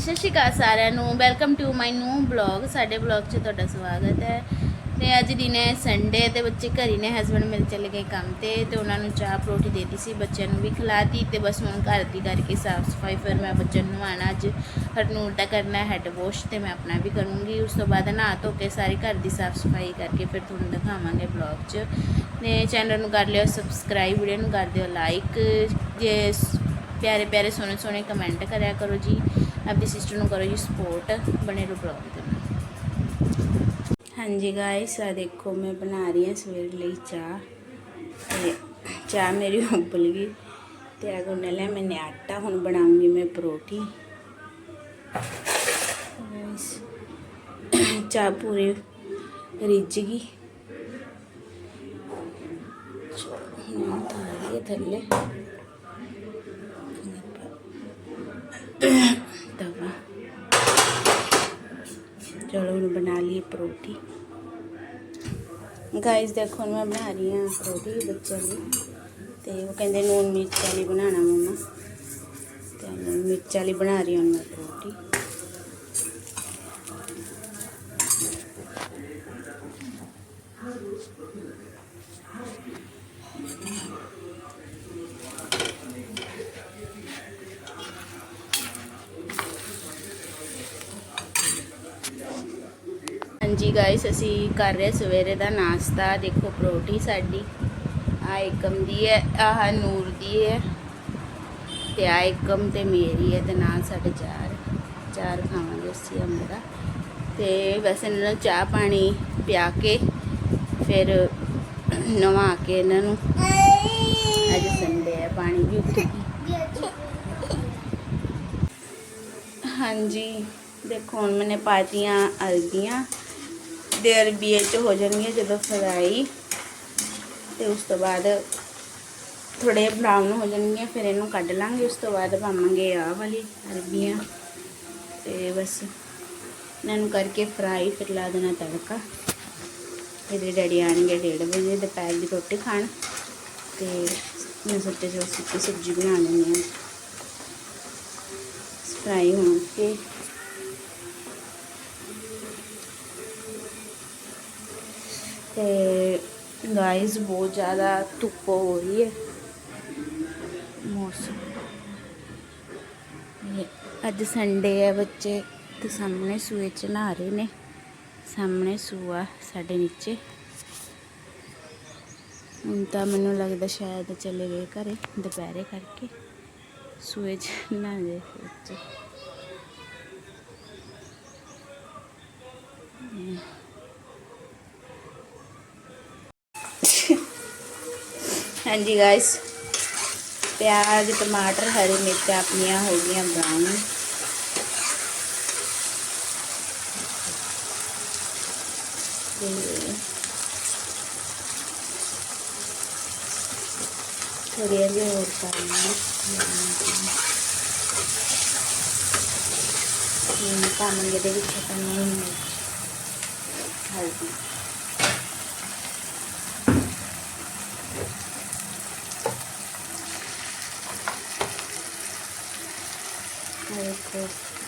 ਸਤਿ ਸ਼੍ਰੀ ਅਕਾਲ ਸਾਰਿਆਂ ਨੂੰ। Welcome to my new blog ਸਾਡੇ ਬਲੌਗ 'ਚ ਤੁਹਾਡਾ ਸਵਾਗਤ ਹੈ। ਤੇ ਅੱਜ ਦਿਨ ਹੈ ਸੰਡੇ ਤੇ ਬੱਚੇ ਘਰੀ ਨੇ ਹਸਬੰਡ ਮੇਰੇ ਚਲੇ ਗਏ ਕੰਮ ਤੇ ਤੇ ਉਹਨਾਂ ਨੂੰ ਚਾਹ ਪਰੋਠੀ ਦੇਤੀ ਸੀ, ਬੱਚਿਆਂ ਨੂੰ ਵੀ ਖਿਲਾਤੀ ਤੇ ਬਸ ਹੁਣ ਘਰ ਦੀ ਕਰਕੇ ਸਾਫ਼ ਸਫ਼ਾਈ ਫਿਰ ਮੈਂ ਬੱਚਿਆਂ ਨੂੰ ਨਵਾਉਣਾ। ਅੱਜ ਹਰਨੂਰ ਦਾ ਕਰਨਾ ਹੈਡ ਵਾਸ਼ ਤੇ ਮੈਂ ਆਪਣਾ ਵੀ ਕਰੂੰਗੀ। ਉਸ ਤੋਂ ਬਾਅਦ ਨਹਾ ਧੋ ਕੇ ਸਾਰੇ ਘਰ ਦੀ ਸਾਫ਼ ਸਫ਼ਾਈ ਕਰਕੇ ਫਿਰ ਤੁਹਾਨੂੰ ਦਿਖਾਵਾਂਗੇ ਬਲੌਗ 'ਚ। ਤੇ ਚੈਨਲ ਨੂੰ ਕਰ ਲਿਓ ਸਬਸਕ੍ਰਾਈਬ ਵੀਡੀਓ ਨੂੰ ਕਰ ਦਿਓ ਲਾਈਕ ਜੇ ਪਿਆਰੇ ਪਿਆਰੇ ਸੋਹਣੇ ਸੋਹਣੇ ਕਮੈਂਟ ਕਰਿਆ ਕਰੋ ਜੀ। ਆਪਣੀ ਸਿਸਟਰ ਨੂੰ ਕਰੋ ਜੀ ਸਪੋਰਟ ਬਣੇ ਰਹੋ ਬਲੌਗ ਦੇ ਨਾਲ ਹਾਂਜੀ ਗਾਇਸ ਆ ਦੇਖੋ ਮੈਂ ਬਣਾ ਰਹੀ ਹਾਂ ਸਵੇਰ ਲਈ ਚਾਹ। ਤੇ ਚਾਹ ਮੇਰੀ ਉਬਲ ਗਈ। ਤੇ ਆ ਗੁੰਨ ਲਿਆ ਮੈਨੇ ਆਟਾ ਹੁਣ ਬਣਾਉਂਗੀ ਮੈਂ ਪਰੋਠੀ। ਚਾਹ ਪੂਰੀ ਰਿੱਝ ਗਈ। ਹੁਣ ਥਾਲੀ ਥੱਲੇ। ਚਲੋ ਹੁਣ ਬਣਾ ਲਈ ਪਰੋਠੀ ਗਾਇਸ ਦੇਖੋ ਮੈਂ ਬਣਾ ਰਹੀ ਹਾਂ ਪਰੋਠੀ ਬੱਚਿਆਂ ਦੀ ਤੇ ਉਹ ਕਹਿੰਦੇ ਨੂਨ ਮਿਰਚ ਵਾਲੀ ਬਣਾਉਣਾ ਮਮਾ ਤੇ ਨੂਨ ਮਿਰਚ ਵਾਲੀ ਬਣਾ ਰਹੀ ਹਾਂ ਹੁਣ ਮੈਂ ਪਰੋਠੀ ਹਾਂਜੀ ਗਾਇਸ ਅਸੀਂ ਕਰ ਰਹੇ ਸਵੇਰੇ ਦਾ ਨਾਸ਼ਤਾ। ਦੇਖੋ ਪਰੋਟੀ ਸਾਡੀ ਆ ਏਕਮ ਦੀ ਹੈ, ਆਹ ਨੂਰ ਦੀ ਹੈ ਤੇ ਆ ਏਕਮ ਤੇ ਮੇਰੀ ਹੈ ਤੇ ਨਾਲ ਸਾਡੇ ਚਾਰ ਚਾਰ ਖਾਵਾਂਗੇ ਅਸੀਂ ਮੇਰਾ ਤੇ ਵੈਸੇ ਇਹਨਾਂ ਨੂੰ ਚਾਹ ਪਾਣੀ ਪਿਆ ਕੇ ਫਿਰ ਨਵਾ ਕੇ ਇਹਨਾਂ ਨੂੰ। ਅੱਜ ਸੰਡੇ ਹੈ, ਪਾਣੀ ਵੀ ਉੱਠ ਹਾਂਜੀ, ਦੇਖੋ ਹੁਣ ਮੈਨੇ ਪਾਤੀਆਂ ਅਰਬੀਆਂ ਦੇ ਅਰਬੀਏ ਚ ਹੋ ਜਾਣਗੀਆਂ ਜਦੋਂ ਫਰਾਈ। ਤੇ ਉਸ ਤੋਂ ਬਾਅਦ ਥੋੜੇ ਬਰਾਊਨ ਹੋ ਜਾਣਗੀਆਂ, ਫਿਰ ਇਹਨੂੰ ਕੱਢ ਲਾਂਗੇ। ਉਸ ਤੋਂ ਬਾਅਦ ਪਾਵਾਂਗੇ ਆਹ ਵਾਲੀ ਅਰਬੀਆਂ। ਤੇ ਬਸ ਇਹਨਾਂ ਨੂੰ ਕਰਕੇ ਫਰਾਈ ਫਿਰ ਲਾ ਦੇਣਾ ਤੜਕਾ। ਇਹਦੇ ਡੈਡੀ ਆਣਗੇ 1:30 ਵਜੇ ਦੁਪਹਿਰ ਦੀ ਰੋਟੀ ਖਾਣ। ਤੇ ਮੈਂ ਸੋਚਿਆ ਚਲੋ ਸੁੱਕੀ ਸਬਜ਼ੀ ਬਣਾ ਲੈਂਦੇ ਹਾਂ। ਫਰਾਈ ਹੋਣ ਕੇ ਤੇ ਗਾਇਸ ਬਹੁਤ ਜ਼ਿਆਦਾ ਧੁੱਪ ਹੋ ਰਹੀ ਹੈ। ਮੌਸਮ। ਅੱਜ ਸੰਡੇ ਹੈ ਬੱਚੇ, ਤੇ ਸਾਹਮਣੇ ਸੂਏ ਚ ਨਹਾ ਰਹੇ ਨੇ। ਸਾਹਮਣੇ ਸੂਆ ਸਾਡੇ ਨੀਚੇ। ਹੁਣ ਤਾਂ ਮੈਨੂੰ ਲੱਗਦਾ ਸ਼ਾਇਦ ਚਲੇ ਗਏ ਘਰੇ, ਦੁਪਹਿਰੇ ਕਰਕੇ। ਸੂਏ ਚ ਨਹਾਉਂਦੇ ਬੱਚੇ। ਹਾਂਜੀ हाँ जी गाइस प्याज टमाटर हरी मिर्च अपन हो गई ब्राउन थोड़ी अभी और पानी पानी हल्दी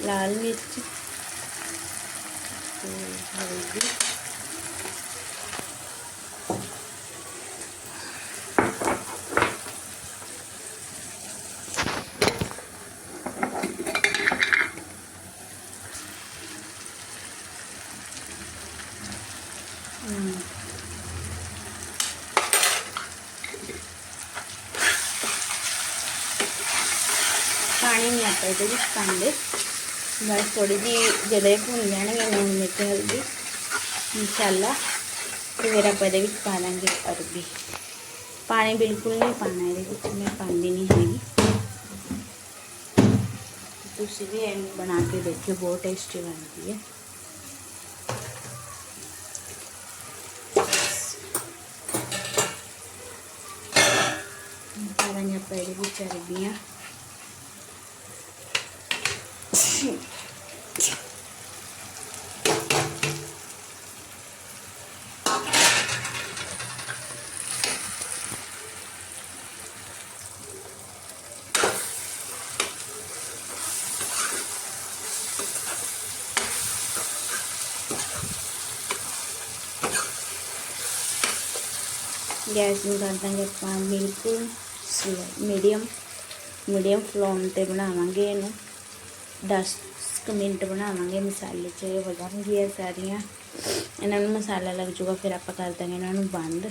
লাল মির্চ। হলদি ਪਾਣੀ ਨਹੀਂ ਆਪਾਂ ਇਹਦੇ ਵਿੱਚ ਪਾਉਂਦੇ। ਬਸ ਥੋੜੀ ਜੀ ਜਦੋਂ ਇਹ ਭੁੰਨ ਜਾਣਗੇ ਨੂਨ ਮਿਰਚ ਹਲਦੀ, ਮਸਾਲਾ ਫਿਰ ਆਪਾਂ ਇਹਦੇ ਵਿੱਚ ਪਾ ਲਾਂਗੇ ਅਰਬੀ। ਪਾਣੀ ਬਿਲਕੁਲ ਨਹੀਂ ਪਾਣਾ ਇਹਦੇ ਵਿੱਚ, ਮੈਂ ਪਾਉਂਦੀ ਨਹੀਂ ਹੈਗੀ। ਤੁਸੀਂ ਵੀ ਐਵੇਂ ਬਣਾ ਕੇ ਦੇਖਿਓ, ਬਹੁਤ ਟੇਸਟੀ ਬਣਦੀ ਹੈ। ਪਾਵਾਂਗੇ ਆਪਾਂ ਇਹਦੇ ਵਿੱਚ గ్యాస్ కడతాం చెప్పా మిల్క్ మీడియం మీడియం ఫ్లోమ్తో నామాగేను 10 ਕੁ ਮਿੰਟ ਬਣਾਵਾਂਗੇ ਮਸਾਲੇ ਚ, ਇਹ ਹੋ ਸਾਰੀਆਂ। ਇਹਨਾਂ ਨੂੰ ਮਸਾਲਾ ਲੱਗ ਜੂਗਾ, ਫਿਰ ਆਪਾਂ ਕਰ ਦਾਂਗੇ ਇਹਨਾਂ ਨੂੰ ਬੰਦ।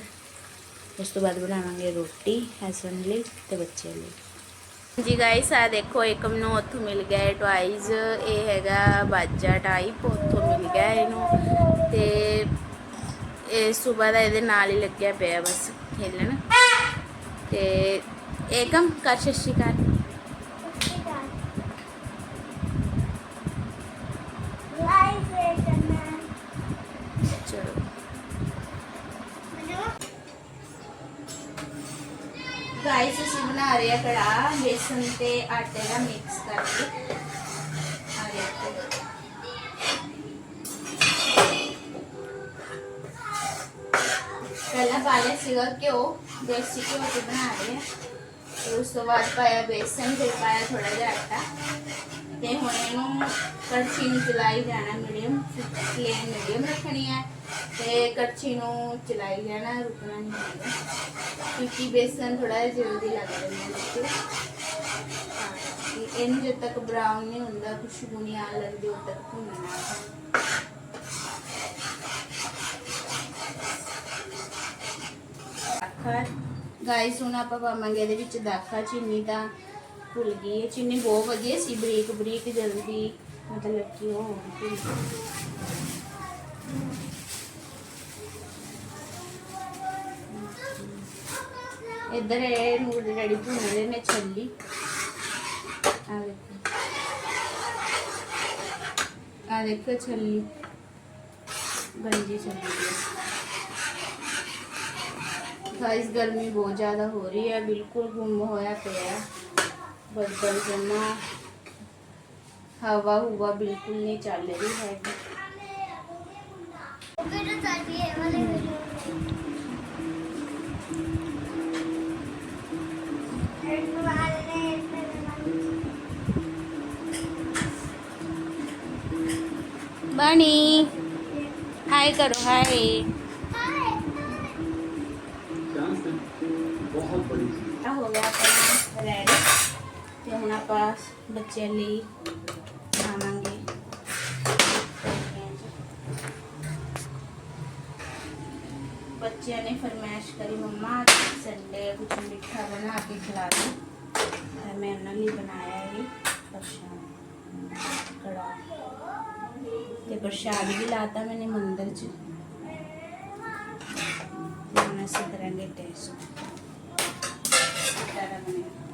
ਉਸ ਤੋਂ ਬਾਅਦ ਬਣਾਵਾਂਗੇ ਰੋਟੀ, ਹਸਬੰਡ ਲਈ ਤੇ ਬੱਚੇ ਲਈ। ਜੀ ਗਾਇਸ ਆ ਦੇਖੋ, ਇੱਕ ਮੈਨੂੰ ਉੱਥੋਂ ਮਿਲ ਗਿਆ ਇਹ ਟਵਾਈਜ਼ ਇਹ ਹੈਗਾ ਬਾਜਾ ਟਾਈਪ ਉੱਥੋਂ ਮਿਲ ਗਿਆ ਇਹਨੂੰ। ਤੇ ਇਹ ਸਵੇਰ ਦਾ ਇਹਦੇ ਨਾਲ ਹੀ ਲੱਗਿਆ ਪਿਆ ਬਸ ਖੇਲਣ। ਤੇ ਏਕਮ ਕਰ, ਸਤਿ ਅਸੀਂ ਬਣਾ ਰਹੇ ਆ ਕੜਾ ਬੇਸਨ ਤੇ ਆਟੇ ਦਾ ਮਿਕਸ ਕਰਕੇ ਆ ਦੇਖੋ ਪਹਿਲਾਂ ਪਾਇਆ ਸੀਗਾ ਘਿਓ ਦੇਸੀ ਘਿਓ ਤੇ ਬਣਾ ਰਹੇ ਆ ਤੇ ਹੁਣ ਇਹਨੂੰ ਕੜਛੀ ਨੂੰ ਚਲਾਈ ਜਾਣਾ ਮੀਡੀਅਮ ਫਲੇਮ ਮੀਡੀਅਮ ਰੱਖਣੀ ਹੈ ਤੇ ਕੜਛੀ ਨੂੰ ਚਲਾਈ ਜਾਣਾ, ਰੁਕਣਾ ਨਹੀਂ ਹੈਗਾ। ਕਿਉਂਕਿ ਬੇਸਨ ਥੋੜਾ ਜਲਦੀ ਲੱਗ ਜਾਂਦਾ ਹੈ ਇਹਨੂੰ ਜਦ ਤੱਕ ਬਰਾਊਨ ਨਹੀਂ ਹੁੰਦਾ, ਖੁਸ਼ਬੂ ਨਹੀਂ ਆਉਣ ਲੱਗਦੀ, ਉਦ ਤੱਕ ਭੁੰਨਣਾ ਦਾਖਾ ਗਾਇਸ ਹੁਣ ਆਪਾਂ ਪਾਵਾਂਗੇ ਇਹਦੇ ਵਿੱਚ ਦਾਖਾ ਚੀਨੀ ਦਾ ਭੁੱਲ ਗਈ ਹੈ ਚੀਨੀ ਬਹੁਤ ਵਧੀਆ ਸੀ ਬਰੀਕ ਬਰੀਕ ਜਲਦੀ ਮਤਲਬ ਕਿ ਉਹ ਭੁੱਲ ਗਈ। ਇੱਧਰ ਇਹ ਨੂਰ ਦੇ ਡੈਡੀ ਭੁੰਨ ਰਹੇ ਨੇ ਛੱਲੀ ਆ ਦੇਖੋ ਆ ਦੇਖੋ ਛੱਲੀ ਗੰਜੀ ਛੱਲੀ ਗਾਇਸ ਗਰਮੀ ਬਹੁਤ ਜ਼ਿਆਦਾ ਹੋ ਰਹੀ ਹੈ ਬਿਲਕੁਲ ਗੁੰਮ ਹੋਇਆ ਪਿਆ ਹੈ। ਬੱਦਲ ਜਮਾ। ਹਵਾ ਹੁਵਾ ਬਿਲਕੁਲ ਨਹੀਂ ਚੱਲ ਰਹੀ ਹੈ ਬਣੀ। ਹਾਈ ਕਰੋ ਹਾਈ ਬਹੁਤ ਬੜੀ ਸੀ ਆ ਹੋ ਗਿਆ ਆਪਣਾ ਰੈਡੀ ਤੇ ਹੁਣ ਆਪਾਂ ਬੱਚੇ ਲਈ ਬਣਾਵਾਂਗੇ ਬੱਚਿਆਂ ਨੇ ਫਰਮਾਇਸ਼ ਕਰੀ ਮੰਮਾ ਸੰਡੇ ਕੁਝ ਮਿੱਠਾ ਬਣਾ ਕੇ ਖਿਲਾ ਦਿਓ ਤੇ ਮੈਂ ਉਹਨਾਂ ਲਈ ਬਣਾਇਆ ਇਹ ਪ੍ਰਸ਼ਾਦ ਕੜਾ ਤੇ ਪ੍ਰਸ਼ਾਦ ਵੀ ਲਾਤਾ ਮੈਨੇ ਮੰਦਰ ਚ ਹੁਣ ਅਸੀਂ ਕਰਾਂਗੇ ਟੇਸਟ ਕਿਹੜਾ ਬਣਿਆ